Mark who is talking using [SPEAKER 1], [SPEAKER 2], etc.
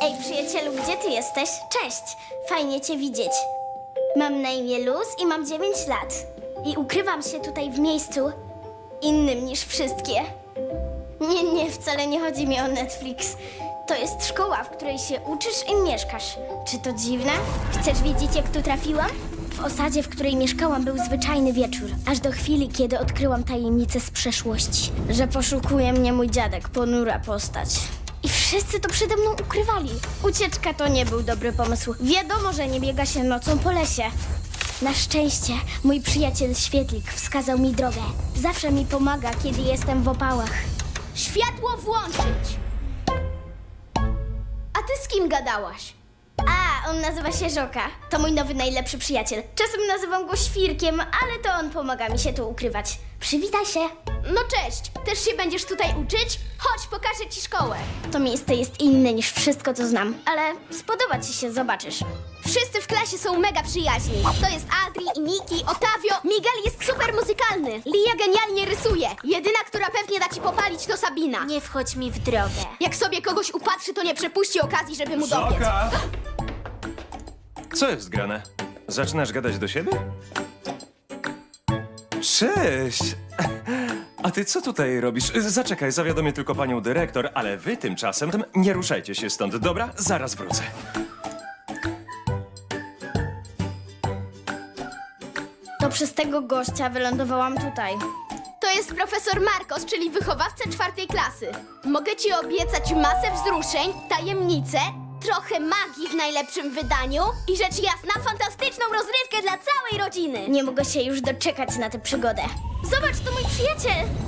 [SPEAKER 1] Ej, przyjacielu, gdzie ty jesteś? Cześć, fajnie cię widzieć. Mam na imię Luz i mam 9 lat. I ukrywam się tutaj w miejscu innym niż wszystkie. Nie, nie, wcale nie chodzi mi o Netflix. To jest szkoła, w której się uczysz i mieszkasz. Czy to dziwne? Chcesz wiedzieć, jak tu trafiłam? W osadzie, w której mieszkałam, był zwyczajny wieczór. Aż do chwili, kiedy odkryłam tajemnicę z przeszłości. Że poszukuje mnie mój dziadek, ponura postać. Wszyscy to przede mną ukrywali. Ucieczka to nie był dobry pomysł. Wiadomo, że nie biega się nocą po lesie. Na szczęście mój przyjaciel Świetlik wskazał mi drogę. Zawsze mi pomaga, kiedy jestem w opałach.
[SPEAKER 2] Światło włączyć! A ty z kim gadałaś?
[SPEAKER 1] A, on nazywa się Żoka. To mój nowy najlepszy przyjaciel. Czasem nazywam go Świrkiem, ale to on pomaga mi się tu ukrywać. Przywitaj się.
[SPEAKER 2] No cześć, też się będziesz tutaj uczyć? Chodź, pokażę ci szkołę.
[SPEAKER 1] To miejsce jest inne niż wszystko, co znam, ale spodoba ci się, zobaczysz.
[SPEAKER 2] Wszyscy w klasie są mega przyjaźni. To jest Adri i Miki, Otavio. Miguel jest super muzykalny. Lia genialnie rysuje. Jedyna, która pewnie da ci popalić, to Sabina.
[SPEAKER 1] Nie wchodź mi w drogę.
[SPEAKER 2] Jak sobie kogoś upatrzy, to nie przepuści okazji, żeby mu dobiec.
[SPEAKER 3] Soka! Co jest grane? Zaczynasz gadać do siebie? Cześć! A ty co tutaj robisz? Zaczekaj, zawiadomię tylko panią dyrektor, ale wy tymczasem nie ruszajcie się stąd, dobra? Zaraz wrócę.
[SPEAKER 1] To przez tego gościa wylądowałam tutaj.
[SPEAKER 2] To jest profesor Marcos, czyli wychowawca czwartej klasy. Mogę ci obiecać masę wzruszeń, tajemnice, trochę magii w najlepszym wydaniu i rzecz jasna fantastyczną rozrywkę dla całej rodziny.
[SPEAKER 1] Nie mogę się już doczekać na tę przygodę. Zobacz, to mój przyjaciel!